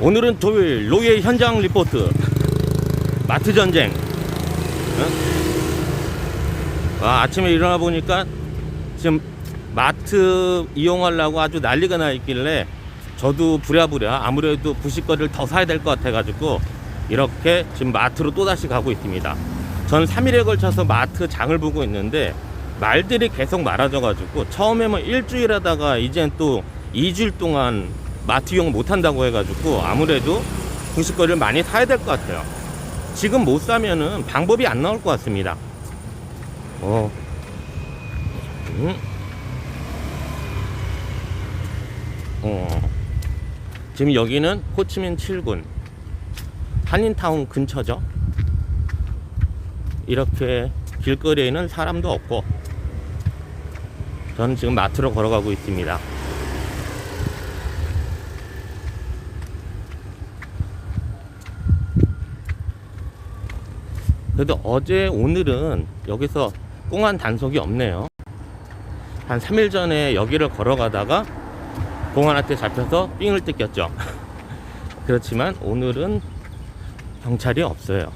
오늘은 토요일 로예 현장 리포트. 마트 전쟁. 어? 아, 아침에 일어나 보니까 지금 마트 이용하려고 아주 난리가 나 있길래 저도 부랴부랴 아무래도 부식거리를 더 사야 될 것 같아 가지고 이렇게 지금 마트로 또다시 가고 있습니다. 전 3일에 걸쳐서 마트 장을 보고 있는데 말들이 계속 많아져 가지고 처음에 뭐 일주일 하다가 이젠 또 2주일 동안 마트 이용 못 한다고 해가지고 아무래도 분식거리를 많이 사야 될 것 같아요. 지금 못 사면은 방법이 안 나올 것 같습니다. 어. 음. 어. 지금 여기는 호치민 7군 한인타운 근처죠. 이렇게 길거리에는 사람도 없고 저는 지금 마트로 걸어가고 있습니다. 그래도 어제 오늘은 여기서 공안 단속이 없네요. 한 3일 전에 여기를 걸어가다가 공안한테 잡혀서 삥을 뜯겼죠. 그렇지만 오늘은 경찰이 없어요.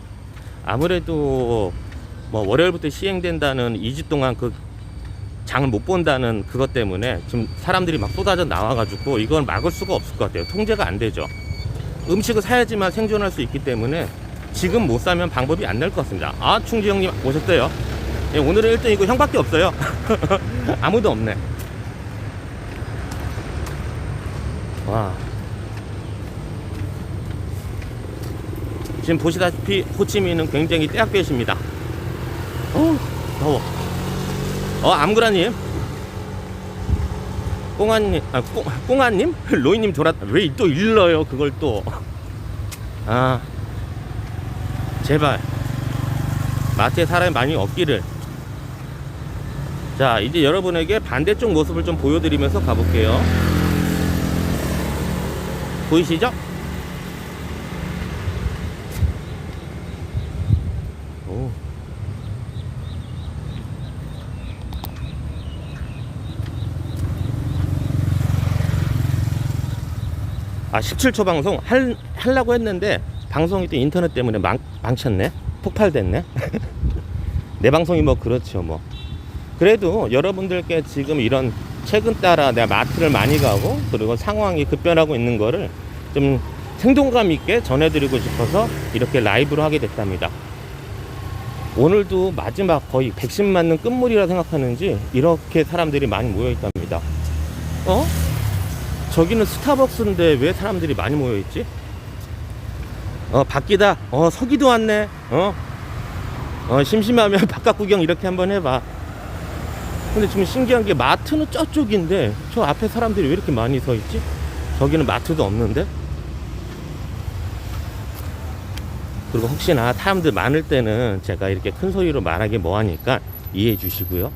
아무래도 뭐 월요일부터 시행된다는 2주 동안 그 장을 못 본다는 그것 때문에 지금 사람들이 막 쏟아져 나와가지고 이건 막을 수가 없을 것 같아요. 통제가 안 되죠. 음식을 사야지만 생존할 수 있기 때문에 지금 못 사면 방법이 안 날 것 같습니다. 아, 충지 형님 오셨어요? 예, 오늘은 1등 이거 형밖에 없어요. 아무도 없네. 와. 지금 보시다시피 호치민은 굉장히 떼약볕입니다. 어, 더워. 어, 암구라님. 꽁아님, 아, 꽁, 꽁아님? 로이님 돌았, 왜 또 일러요, 그걸 또. 아. 제발 마트에 사람이 많이 없기를 자 이제 여러분에게 반대쪽 모습을 좀 보여드리면서 가볼게요 보이시죠? 오. 아 17초 방송 할, 하려고 했는데 방송이 또 인터넷 때문에 망, 망쳤네? 폭발됐네? 내 방송이 뭐 그렇죠 뭐. 그래도 여러분들께 지금 이런 최근 따라 내가 마트를 많이 가고 그리고 상황이 급변하고 있는 거를 좀 생동감 있게 전해드리고 싶어서 이렇게 라이브로 하게 됐답니다. 오늘도 마지막 거의 백신 맞는 끝물이라 생각하는지 이렇게 사람들이 많이 모여 있답니다. 어? 저기는 스타벅스인데 왜 사람들이 많이 모여 있지? 어 바뀌다. 어 서기도 왔네. 어? 어 심심하면 바깥 구경 이렇게 한번 해봐. 근데 지금 신기한 게 마트는 저쪽인데 저 앞에 사람들이 왜 이렇게 많이 서 있지? 저기는 마트도 없는데? 그리고 혹시나 사람들 많을 때는 제가 이렇게 큰 소리로 말하기 뭐하니까 이해해 주시고요.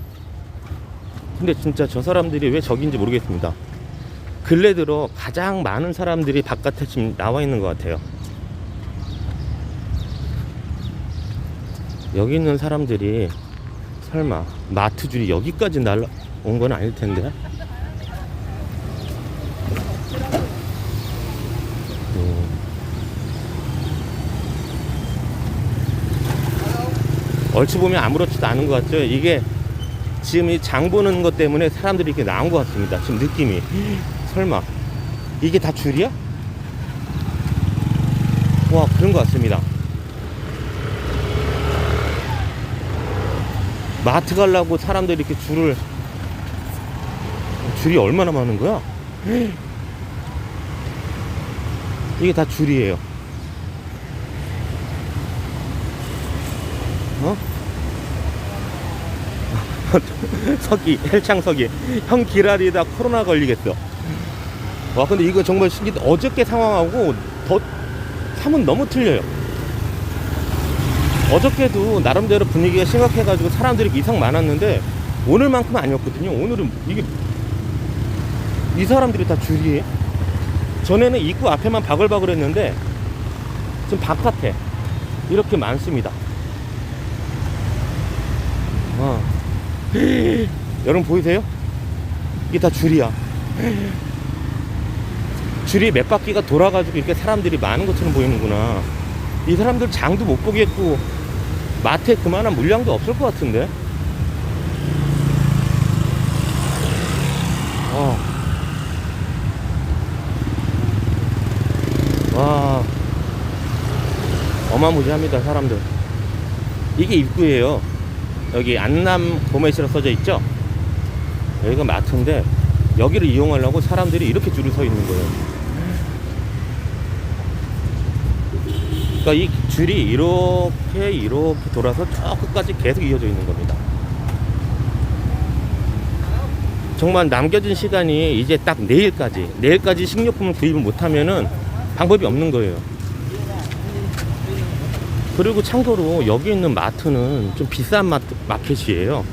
근데 진짜 저 사람들이 왜 저기인지 모르겠습니다. 근래 들어 가장 많은 사람들이 바깥에 지금 나와 있는 것 같아요 여기 있는 사람들이 설마 마트 줄이 여기까지 날라 온 건 아닐 텐데. 음. 얼추 보면 아무렇지도 않은 것 같죠. 이게 지금 이 장 보는 것 때문에 사람들이 이렇게 나온 것 같습니다. 지금 느낌이. 설마 이게 다 줄이야? 와 그런 것 같습니다. 마트 가려고 사람들이 이렇게 줄을 줄이 얼마나 많은 거야? 이게 다 줄이에요. 어? 서기, 헬창 서기. 형 기다리다 코로나 걸리겠어. 와, 근데 이거 정말 신기해. 어저께 상황하고 더, 삶은 너무 틀려요. 어저께도 나름대로 분위기가 심각해가지고 사람들이 이상 많았는데 오늘만큼은 아니었거든요. 오늘은 이게 이 사람들이 다 줄이에 전에는 입구 앞에만 바글바글 했는데 지금 바깥에 이렇게 많습니다. 와. 여러분 보이세요? 이게 다 줄이야. 줄이 몇 바퀴가 돌아가지고 이렇게 사람들이 많은 것처럼 보이는구나. 이 사람들 장도 못 보겠고 마트에 그만한 물량도 없을 것 같은데. 어. 와. 어마무지합니다, 사람들. 이게 입구예요. 여기 안남 고메시라 써져 있죠? 여기가 마트인데 여기를 이용하려고 사람들이 이렇게 줄을 서 있는 거예요. 그러니까 이 줄이 이렇게 이렇게 돌아서 저 끝까지 계속 이어져 있는 겁니다. 정말 남겨진 시간이 이제 딱 내일까지 내일까지 식료품을 구입을 못하면은 방법이 없는 거예요. 그리고 참고로 여기 있는 마트는 좀 비싼 마트, 마켓이에요.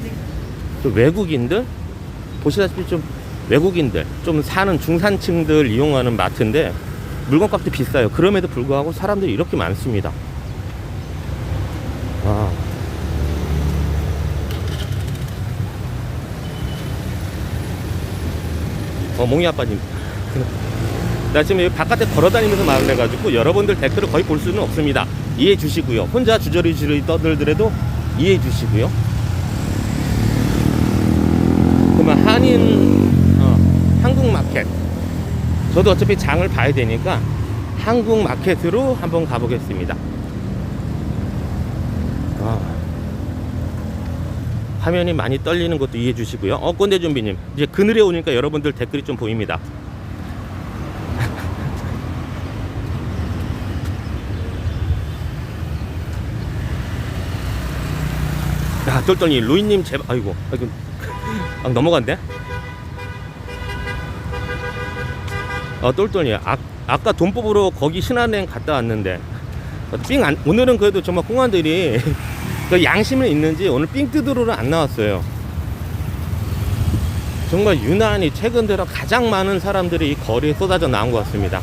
좀 외국인들 보시다시피 좀 외국인들 좀 사는 중산층들 이용하는 마트인데 물건값도 비싸요. 그럼에도 불구하고 사람들이 이렇게 많습니다. 아. 어, 몽이 아빠님. 나 지금 여기 바깥에 걸어다니면서 말을 해가지고 여러분들 댓글을 거의 볼 수는 없습니다. 이해해 주시고요. 혼자 주저리 주저리 떠들더라도 이해해 주시고요. 그러면 한인 어, 한국 마켓. 저도 어차피 장을 봐야 되니까 한국 마켓으로 한번 가보겠습니다. 아, 화면이 많이 떨리는 것도 이해해 주시고요. 어, 꼰대 좀비님. 이제 그늘에 오니까 여러분들 댓글이 좀 보입니다. 야, 똘똘이 루이님 제발, 아이고, 아이고, 아, 넘어간대? 어, 똘똘이, 아, 아까 돈 뽑으러 거기 신한은행 갔다 왔는데, 어, 삥 안, 오늘은 그래도 정말 공안들이 그 양심은 있는지 오늘 삥 뜯으러는 안 나왔어요. 정말 유난히 최근 들어 가장 많은 사람들이 이 거리에 쏟아져 나온 것 같습니다.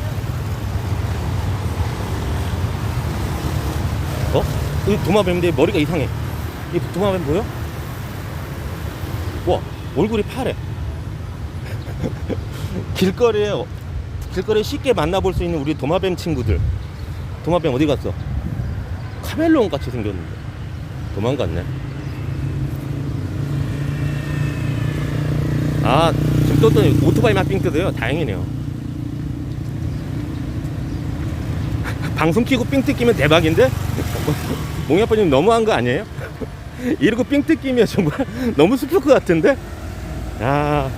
어? 이 도마뱀인데 머리가 이상해. 이 도마뱀 보여? 와, 얼굴이 파래. 길거리에, 길거리에 쉽게 만나볼 수 있는 우리 도마뱀 친구들. 도마뱀 어디 갔어? 카멜론 같이 생겼는데. 도망갔네. 아, 지금 또, 또 오토바이만 삥 뜯어요. 다행이네요. 방송 키고 삥 뜯기면 대박인데? 몽이 아빠님 너무한 거 아니에요? 이러고 삥 뜯기면 정말 너무 슬플 것 같은데? 아,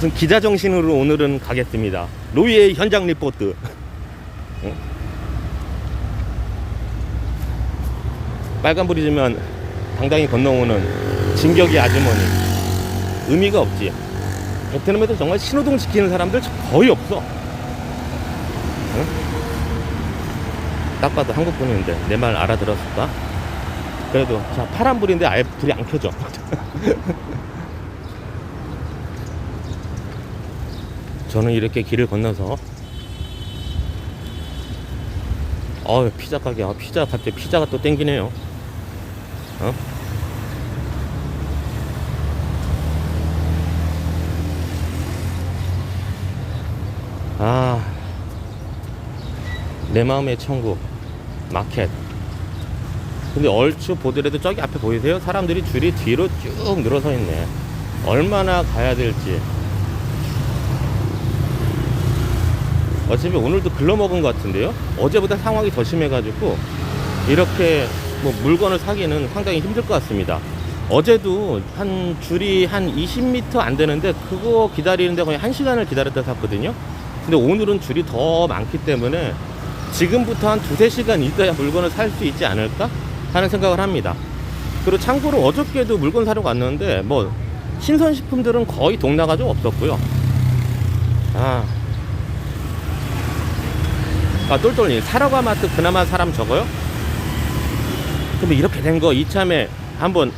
무슨 기자 정신으로 오늘은 가겠습니다. 로이의 현장 리포트. 응? 빨간불이 지면 당당히 건너오는 진격의 아주머니. 의미가 없지. 베트남에서 정말 신호등 지키는 사람들 거의 없어. 응? 딱 봐도 한국 분인데 내 말 알아들었을까? 그래도 자 파란불인데 아예 불이 안 켜져. 저는 이렇게 길을 건너서 어 피자 가게 아 피자 갑자기 피자가 또 땡기네요. 어? 아, 내 마음의 천국, 마켓. 근데 얼추 보더라도 저기 앞에 보이세요? 사람들이 줄이 뒤로 쭉 늘어서 있네. 얼마나 가야 될지. 어차피 오늘도 글러먹은 것 같은데요? 어제보다 상황이 더 심해가지고, 이렇게 뭐 물건을 사기는 상당히 힘들 것 같습니다. 어제도 한 줄이 한 20m 안 되는데, 그거 기다리는데 거의 1시간을 기다렸다 샀거든요? 근데 오늘은 줄이 더 많기 때문에 지금부터 한 두세 시간 있어야 물건을 살 수 있지 않을까 하는 생각을 합니다. 그리고 참고로 어저께도 물건 사러 갔는데 뭐 신선식품들은 거의 동나가죠 없었고요. 아, 아 똘똘님 사러가 마트 그나마 사람 적어요? 근데 이렇게 된 거 이참에 한번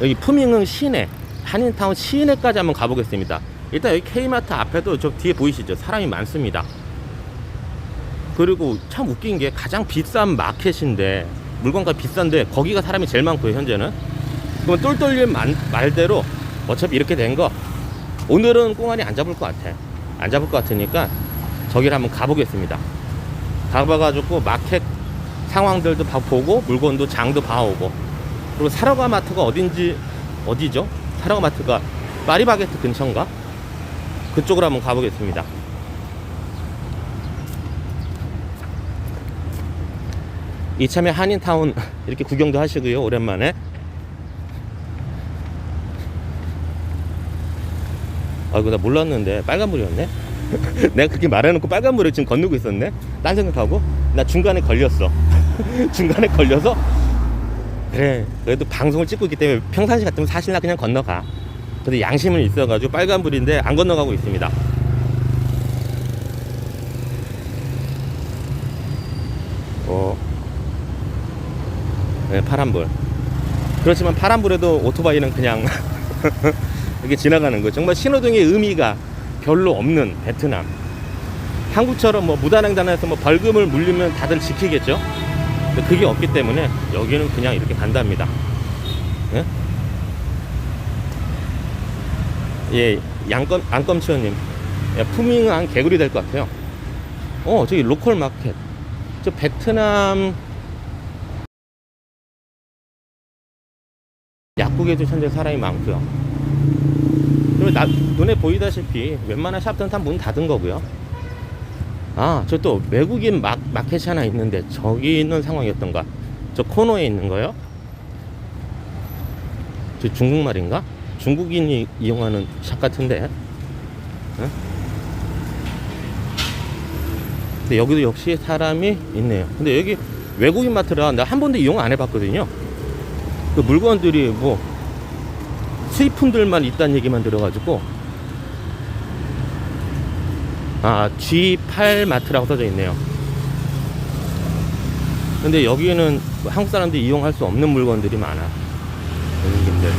여기 푸밍흥 시내 한인타운 시내까지 한번 가보겠습니다. 일단 여기 K마트 앞에도 저 뒤에 보이시죠? 사람이 많습니다. 그리고 참 웃긴 게 가장 비싼 마켓인데 물건가 비싼데 거기가 사람이 제일 많고요 현재는. 그러면 똘똘님 만- 말대로 어차피 이렇게 된 거 오늘은 꽁안이 안 잡을 것 같아. 안 잡을 것 같으니까 저기를 한번 가보겠습니다. 가봐가지고 마켓 상황들도 봐- 보고 물건도 장도 봐오고 그리고 사러가 마트가 어딘지 어디죠? 사러가 마트가 파리바게트 근처인가? 그쪽으로 한번 가보겠습니다. 이참에 한인타운 이렇게 구경도 하시고요. 오랜만에. 아이고 나 몰랐는데 빨간불이었네. 내가 그렇게 말해놓고 빨간불을 지금 건너고 있었네. 딴 생각하고 나 중간에 걸렸어. 중간에 걸려서 그래 그래도 방송을 찍고 있기 때문에 평상시 같으면 사실 나 그냥 건너가. 근데 양심은 있어가지고 빨간불인데 안 건너가고 있습니다. 어. 네, 파란불. 그렇지만 파란불에도 오토바이는 그냥 이렇게 지나가는 거. 정말 신호등의 의미가 별로 없는 베트남. 한국처럼 뭐 무단횡단에서 뭐 벌금을 물리면 다들 지키겠죠. 근데 그게 없기 때문에 여기는 그냥 이렇게 간답니다. 예? 예, 양검 안검치원님, 예, 푸밍한 개구리 될 것 같아요. 어, 저기 로컬 마켓. 저 베트남 약국에도 현재 사람이 많고요. 그리고 나, 눈에 보이다시피 웬만한 샵들은 다 문 닫은 거고요. 아, 저 또 외국인 마, 마켓이 하나 있는데 저기 있는 상황이었던가? 저 코너에 있는 거요? 저 중국말인가? 중국인이 이용하는 샵 같은데. 응? 근데 여기도 역시 사람이 있네요. 근데 여기 외국인 마트라 나 한 번도 이용 안 해봤거든요. 그 물건들이 뭐 수입품들만 있다는 얘기만 들어가지고 아 G8 마트라고 써져 있네요. 근데 여기는 한국 사람들이 이용할 수 없는 물건들이 많아. 외국인들.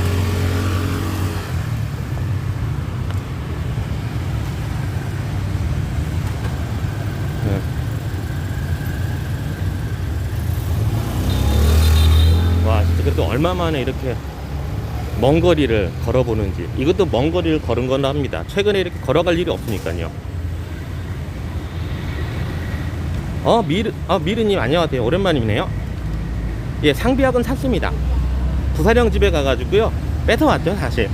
네. 와 진짜 그래도 얼마 만에 이렇게 먼 거리를 걸어보는지 이것도 먼 거리를 걸은 건 합니다. 최근에 이렇게 걸어갈 일이 없으니까요. 어 미르 아 미르님 안녕하세요. 오랜만이네요. 예 상비약은 샀습니다. 부사령 집에 가가지고요. 뺏어 왔죠 사실.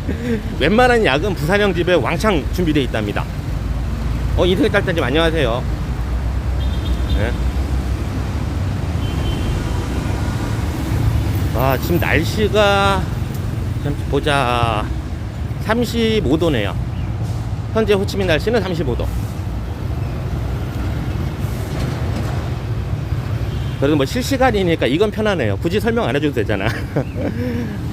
웬만한 약은 부사령 집에 왕창 준비되어 있답니다. 어 이승희 딸딸님 안녕하세요. 네. 아, 지금 날씨가 보자. 35도네요. 현재 호치민 날씨는 35도. 그래도 뭐 실시간이니까 이건 편하네요. 굳이 설명 안 해줘도 되잖아.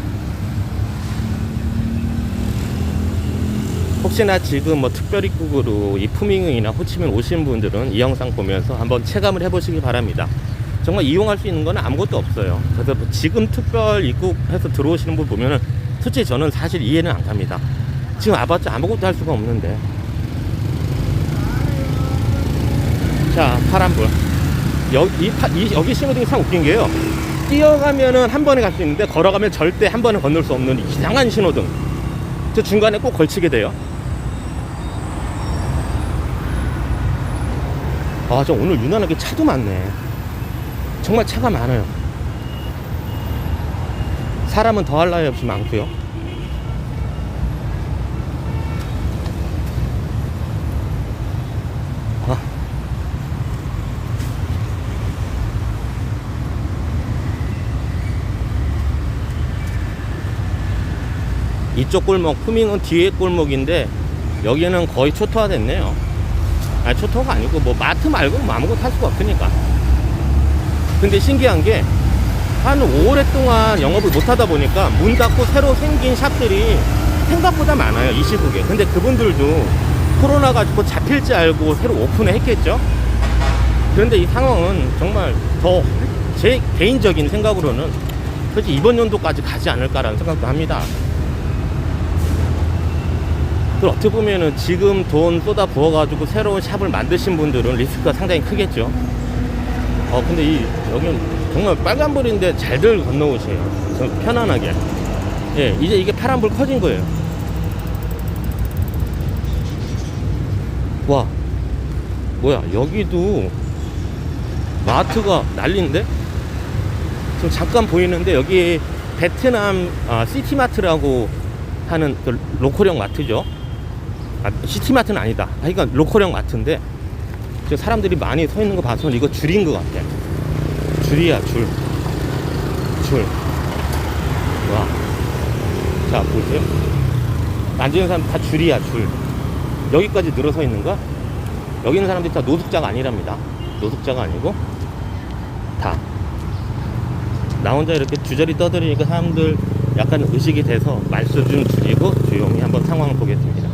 혹시나 지금 뭐 특별입국으로 이 푸밍이나 호치민 오신 분들은 이 영상 보면서 한번 체감을 해보시기 바랍니다. 정말 이용할 수 있는 건 아무것도 없어요. 그래서 뭐 지금 특별 입국해서 들어오시는 분 보면은 솔직히 저는 사실 이해는 안 갑니다. 지금 와봤자 아무것도 할 수가 없는데. 자, 파란불. 여기, 이 파- 이- 여기 신호등이 참 웃긴 게요. 뛰어가면은 한 번에 갈 수 있는데 걸어가면 절대 한 번에 건널 수 없는 이상한 신호등. 저 중간에 꼭 걸치게 돼요. 아, 저 오늘 유난하게 차도 많네. 정말 차가 많아요. 사람은 더할 나위 없이 많고요. 아. 이쪽 골목, 푸밍은 뒤에 골목인데 여기는 거의 초토화 됐네요. 아니 초토화가 아니고 뭐 마트 말고 뭐 아무것도 할 수가 없으니까. 근데 신기한 게 한 5월 동안 영업을 못 하다 보니까 문 닫고 새로 생긴 샵들이 생각보다 많아요 이 시국에. 근데 그분들도 코로나가 곧 잡힐지 알고 새로 오픈을 했겠죠? 그런데 이 상황은 정말 더 제 개인적인 생각으로는 솔직히 이번 연도까지 가지 않을까라는 생각도 합니다. 그 어떻게 보면은 지금 돈 쏟아 부어가지고 새로운 샵을 만드신 분들은 리스크가 상당히 크겠죠? 어 근데 이 여기는 정말 빨간불인데 잘들 건너오세요. 저 편안하게. 예 이제 이게 파란불 커진 거예요. 와 뭐야 여기도 마트가 난리인데? 지금 잠깐 보이는데 여기 베트남 아, 시티마트라고 하는 그 로컬형 마트죠? 아, 시티마트는 아니다. 하여간 로컬형 마트인데 지금 사람들이 많이 서 있는 거 봐서 이거 줄인 것 같아 줄이야 줄 줄. 와. 자, 보세요. 앉은 사람 다 줄이야, 줄. 여기까지 늘어서 있는 거야? 여기 있는 사람들이 다 노숙자가 아니랍니다. 노숙자가 아니고, 다. 나 혼자 이렇게 주저리 떠들으니까 사람들 약간 의식이 돼서 말수 좀 줄이고 조용히 한번 상황을 보겠습니다.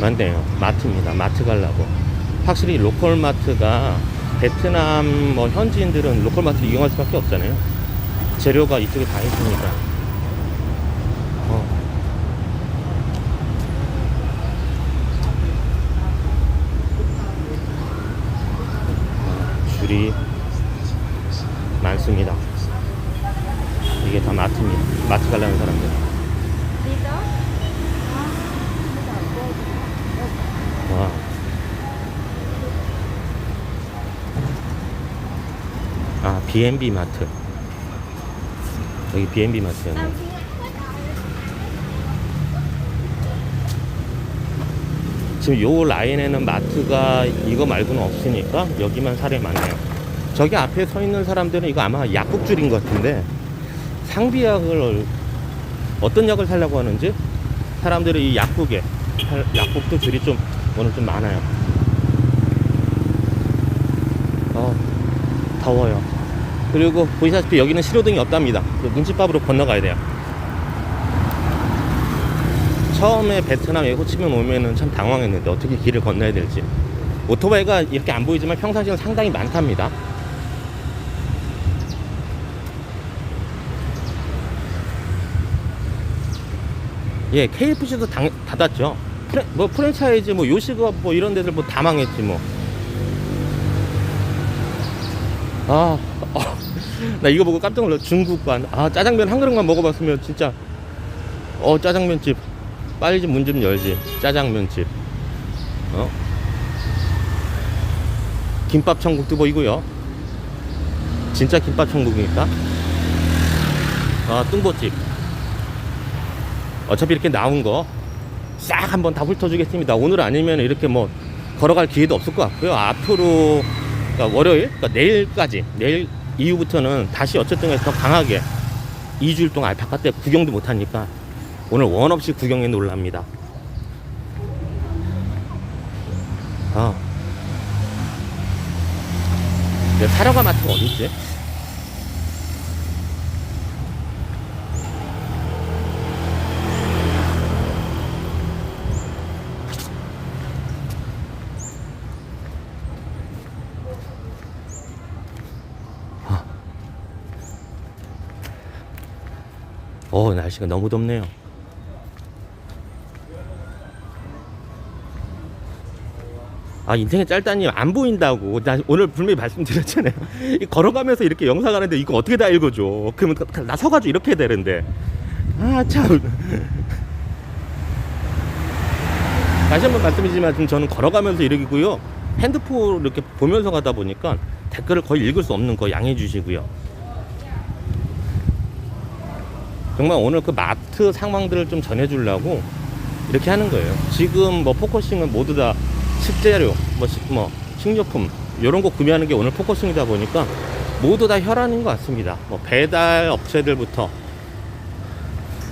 맞네요. 마트입니다. 마트 가려고. 확실히 로컬 마트가 베트남 뭐 현지인들은 로컬 마트 이용할 수밖에 없잖아요. 재료가 이쪽에 다 있으니까. 어. 아, 줄이 많습니다. 이게 다 마트입니다. 마트 가려는 사람들. 와. 아, B&B 마트. 여기 B&B 마트였네. 지금 요 라인에는 마트가 이거 말고는 없으니까 여기만 사람이 많네요. 저기 앞에 서 있는 사람들은 이거 아마 약국줄인 것 같은데 상비약을 어떤 약을 사려고 하는지 사람들이 이 약국에 살- 약국도 줄이 좀 오늘 좀 많아요. 어, 더워요. 그리고 보시다시피 여기는 신호등이 없답니다. 그 눈칫밥으로 건너가야 돼요. 처음에 베트남에 호치민 오면은 참 당황했는데 어떻게 길을 건너야 될지. 오토바이가 이렇게 안 보이지만 평상시에는 상당히 많답니다. 예, KFC도 당, 닫았죠. 프레, 뭐 프랜차이즈 뭐 요식업 뭐 이런 데들 뭐 다 망했지 뭐. 아, 어, 나 이거 보고 깜짝 놀랐 중국관. 아, 짜장면 한 그릇만 먹어봤으면 진짜 어 짜장면집 빨리 좀 문 좀 열지. 짜장면집. 어? 김밥 천국도 보이고요. 진짜 김밥 천국이니까. 아, 뚱보집. 어차피 이렇게 나온 거 싹 한번 다 훑어주겠습니다. 오늘 아니면 이렇게 뭐 걸어갈 기회도 없을 것 같고요. 앞으로 그러니까 월요일, 그러니까 내일까지 내일 이후부터는 다시 어쨌든 간에 더 강하게 2주일 동안 아예 바깥에 구경도 못 하니까 오늘 원 없이 구경에 놀랍니다. 아. 사려가 마트가 어딨지? 어, 날씨가 너무 덥네요. 아, 인생이 짧다니 안 보인다고. 나 오늘 분명히 말씀드렸잖아요. 이 걸어가면서 이렇게 영상 하는데 이거 어떻게 다 읽어줘. 그러면 나 서가지고 이렇게 해야 되는데. 아, 참. 다시 한번 말씀드리지만 지금 저는 걸어가면서 이러고요. 핸드폰 이렇게 보면서 가다 보니까 댓글을 거의 읽을 수 없는 거 양해해 주시고요. 정말 오늘 그 마트 상황들을 좀 전해주려고 이렇게 하는 거예요. 지금 뭐 포커싱은 모두 다 식재료, 뭐, 식, 뭐 식료품 이런 거 구매하는 게 오늘 포커싱이다 보니까 모두 다 혈안인 것 같습니다. 뭐 배달 업체들부터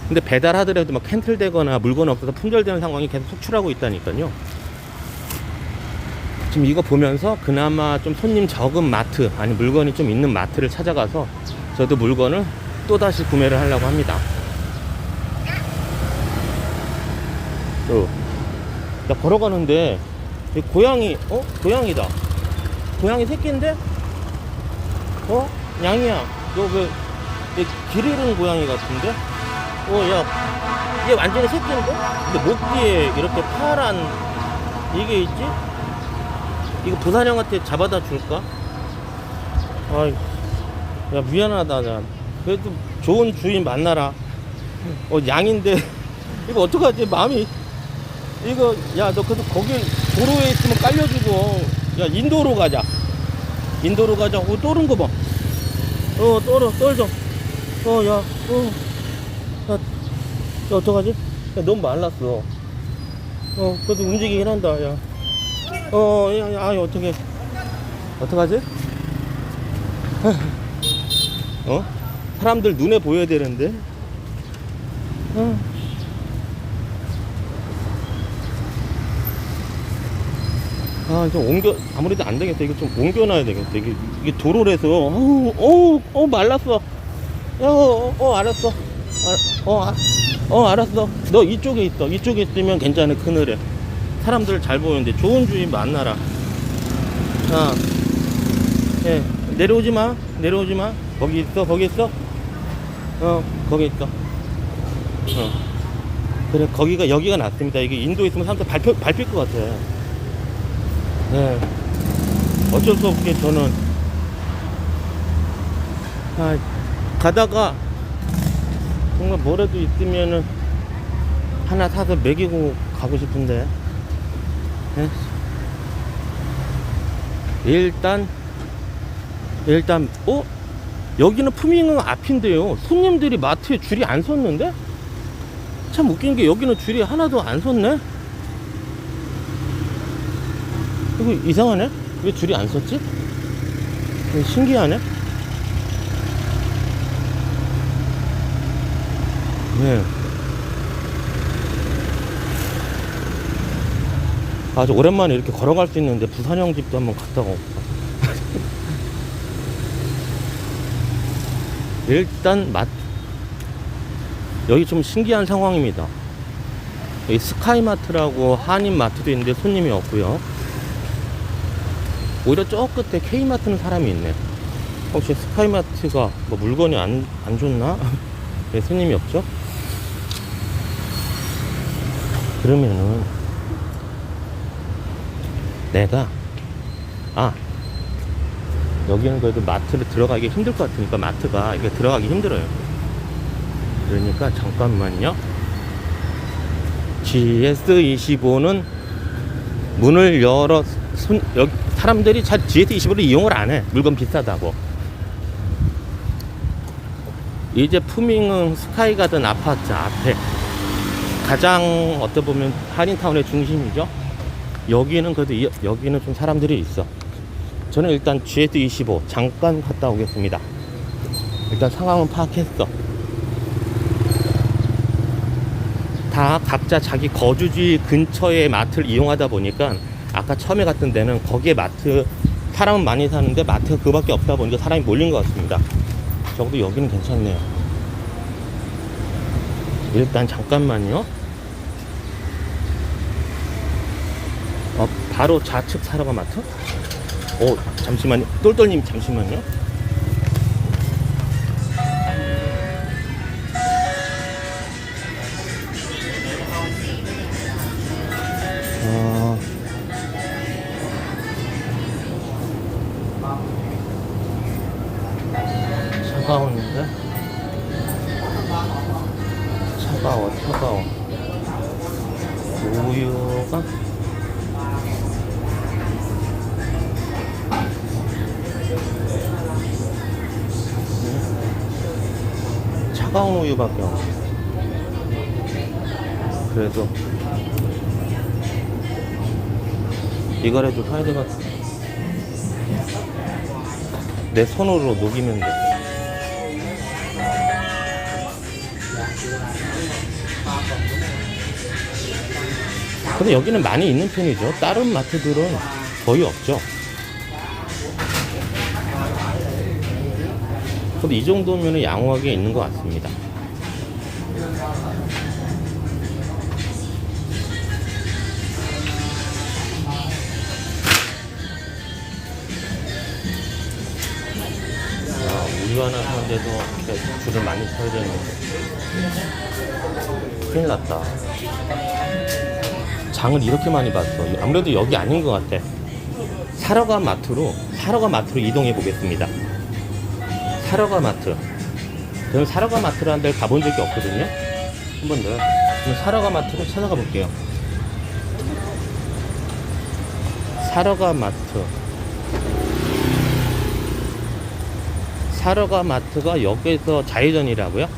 근데 배달하더라도 막 캔슬되거나 물건 없어서 품절되는 상황이 계속 속출하고 있다니까요. 지금 이거 보면서 그나마 좀 손님 적은 마트 아니 물건이 좀 있는 마트를 찾아가서 저도 물건을 또다시 구매를 하려고 합니다. 또, 나 걸어가는데, 이 고양이, 어? 고양이다. 고양이 새끼인데? 어? 양이야. 너 왜, 얘길 잃은 고양이 같은데? 어, 야, 얘 완전히 새끼인데? 근데 목 뒤에 이렇게 파란 이게 있지? 이거 부산 형한테 잡아다 줄까? 아이, 야, 미안하다, 나. 그래도 좋은 주인 만나라. 어, 양인데 이거 어떡하지? 마음이 이거 야 너 그래도 거기 도로에 있으면 깔려주고 야 인도로 가자. 인도로 가자. 어 떠는 거 봐. 어 떨어 떨죠. 어 야 어. 야, 야 어떡하지? 야 너무 말랐어. 어 그래도 움직이긴 한다 야. 어 야 야, 아 어떡해. 어떡하지? 어? 사람들 눈에 보여야 되는데. 어. 아, 좀 옮겨, 아무래도 안 되겠다. 이거 좀 옮겨놔야 되겠다. 이게, 이게 도로라서, 어우, 어우, 어, 말랐어. 야, 어, 어, 알았어. 아, 어, 아, 어, 알았어. 너 이쪽에 있어. 이쪽에 있으면 괜찮아, 그늘에. 사람들 잘 보이는데, 좋은 주의 만나라. 자, 예, 내려오지 마. 내려오지 마. 거기 있어, 거기 있어. 어, 거기 있어. 어. 그래, 거기가, 여기가 낫습니다. 이게 인도에 있으면 사람들 밟힐, 밟힐 것 같아. 네. 어쩔 수 없게 저는 아, 가다가 정말 뭐라도 있으면은 하나 사서 먹이고 가고 싶은데 네. 일단 일단 어 여기는 푸밍은 앞인데요 손님들이 마트에 줄이 안 섰는데 참 웃긴 게 여기는 줄이 하나도 안 섰네 이거 이상하네? 왜 줄이 안 섰지? 신기하네? 네. 아주 오랜만에 이렇게 걸어갈 수 있는데 부산형 집도 한번 갔다 가 올까. 일단 맛 여기 좀 신기한 상황입니다. 여기 스카이마트라고 한인마트도 있는데 손님이 없고요. 오히려 저 끝에 K마트는 사람이 있네. 혹시 스카이마트가 뭐 물건이 안, 안 좋나? 왜 손님이 없죠? 그러면은 내가 아 여기는 그래도 마트를 들어가기 힘들 것 같으니까 마트가 이게 들어가기 힘들어요. 그러니까 잠깐만요. GS25는 문을 열어 손, 여기 사람들이 잘 GS25를 이용을 안 해. 물건 비싸다고. 이제 푸밍은 스카이가든 아파트 앞에 가장 어떻게 보면 한인타운의 중심이죠. 여기는 그래도 이- 여기는 좀 사람들이 있어. 저는 일단 GS25 잠깐 갔다 오겠습니다. 일단 상황은 파악했어. 다 각자 자기 거주지 근처의 마트를 이용하다 보니까 아까 처음에 갔던 데는 거기에 마트 사람은 많이 사는데 마트가 그밖에 없다 보니까 사람이 몰린 것 같습니다. 적어도 여기는 괜찮네요. 일단 잠깐만요. 어, 바로 좌측 사러가 마트? 어, 잠시만요. 똘똘님 잠시만요. 내 손으로 녹이면 돼. 근데 여기는 많이 있는 편이죠. 다른 마트들은 거의 없죠. 근데 이 정도면 양호하게 있는 것 같습니다. 사는데도 이렇게 줄을 많이 서야 되는데. 큰일 났다. 장을 이렇게 많이 봤어. 아무래도 여기 아닌 것 같아. 사러가 마트로, 사러가 마트로 이동해 보겠습니다. 사러가 마트. 저는 사러가 마트라는 데를 가본 적이 없거든요. 한. 그럼 사러가 마트로 찾아가 볼게요. 사러가 마트. 사러가 마트가 여기서 좌회전이라고요?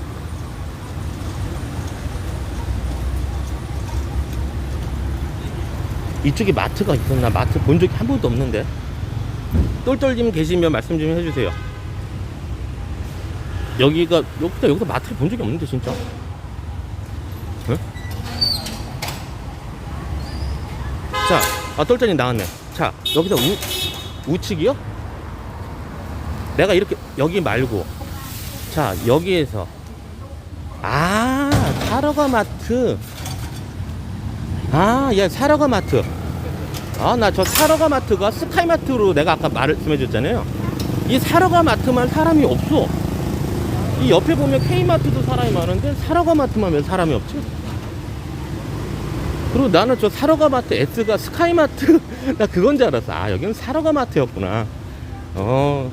이쪽에 마트가 있었나? 마트 본 적이 한 번도 없는데. 똘똘님 계시면 말씀 좀 해주세요. 여기가 여기다 여기서 마트를 본 적이 없는데 진짜. 응? 자, 아 똘똘님 나왔네. 자, 여기서 우 우측이요? 내가 이렇게 여기 말고 자 여기에서 아 사러가 마트. 아야 사러가 마트. 아 나 저 사러가 마트가 스카이 마트로 내가 아까 말씀해 줬잖아요. 이 사러가 마트만 사람이 없어. 이 옆에 보면 K 마트도 사람이 많은데 사러가 마트만 왜 사람이 없지? 그리고 나는 저 사러가 마트 S가 스카이 마트? 나 그건 줄 알았어. 아 여기는 사러가 마트였구나. 어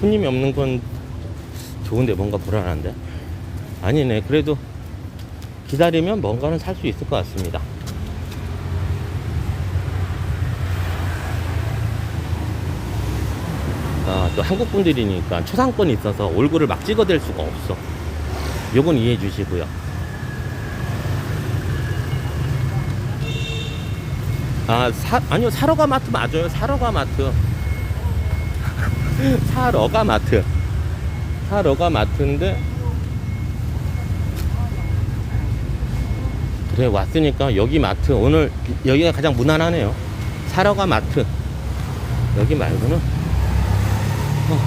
손님이 없는 건 좋은데 뭔가 불안한데? 아니네. 그래도 기다리면 뭔가는 살 수 있을 것 같습니다. 아, 또 한국 분들이니까 초상권이 있어서 얼굴을 막 찍어댈 수가 없어. 요건 이해해 주시고요. 아, 사, 아니요, 사러가 마트 맞아요. 사러가 마트. 사러가 마트. 사러가 마트인데. 그래, 왔으니까 여기 마트. 오늘 여기가 가장 무난하네요. 사러가 마트. 여기 말고는. 어,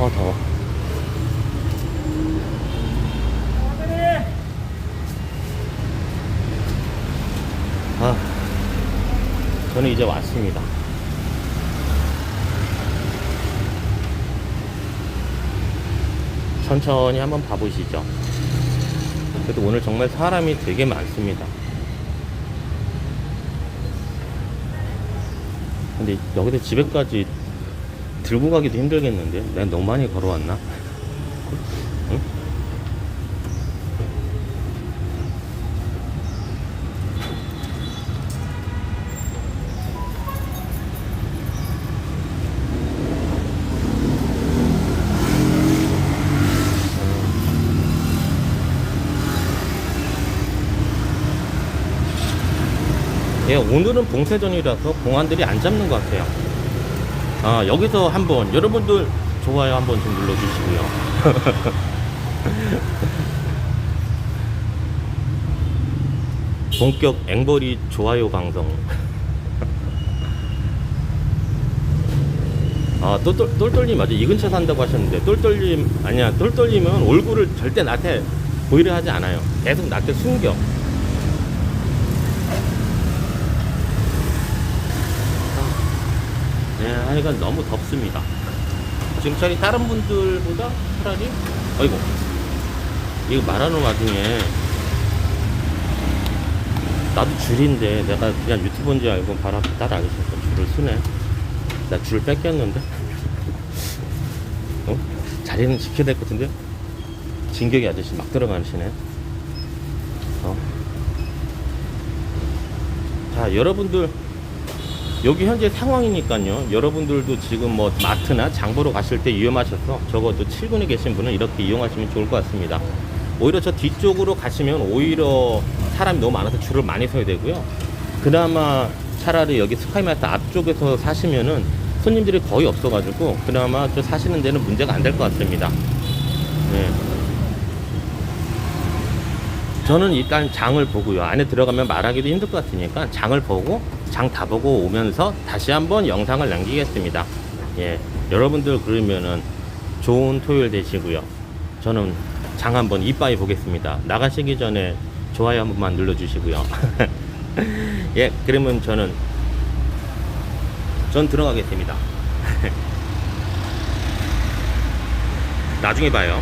어 더워. 아. 저는 이제 왔습니다. 천천히 한번 봐보시죠. 그래도 오늘 정말 사람이 되게 많습니다. 근데 여기서 집에까지 들고 가기도 힘들겠는데? 내가 너무 많이 걸어왔나? 예, 오늘은 봉쇄전이라서 공안들이 안 잡는 것 같아요. 아, 여기서 한번, 여러분들 좋아요 한번 좀 눌러주시고요. 본격 앵벌이 좋아요 방송. 아, 똘 똘, 똘똘님 맞아. 이 근처 산다고 하셨는데, 똘똘님, 아니야. 똘똘님은 얼굴을 절대 나한테 보이려 하지 않아요. 계속 나한테 숨겨. 네, 하여간 너무 덥습니다. 지금 차라리 다른 분들보다 차라리, 어이구, 이거 말하는 와중에, 나도 줄인데, 내가 그냥 유튜브인 줄 알고 바로 앞에 따라 알겠어. 줄을 쓰네. 나 줄 뺏겼는데? 어? 자리는 지켜야 될 것 같은데? 진격이 아저씨 막 들어가시네. 어? 자, 여러분들, 여기 현재 상황이니까요. 여러분들도 지금 뭐 마트나 장 보러 가실 때 위험하셔서 적어도 7군에 계신 분은 이렇게 이용하시면 좋을 것 같습니다. 오히려 저 뒤쪽으로 가시면 오히려 사람이 너무 많아서 줄을 많이 서야 되고요. 그나마 차라리 여기 스카이마트 앞쪽에서 사시면은 손님들이 거의 없어가지고 그나마 저 사시는 데는 문제가 안 될 것 같습니다. 네. 저는 일단 장을 보고요. 안에 들어가면 말하기도 힘들 것 같으니까 장을 보고 장 다 보고 오면서 다시 한번 영상을 남기겠습니다. 예. 여러분들 그러면은 좋은 토요일 되시고요. 저는 장 한번 이빠이 보겠습니다. 나가시기 전에 좋아요 한 번만 눌러주시고요. 예, 그러면 저는 전 들어가겠습니다. 나중에 봐요.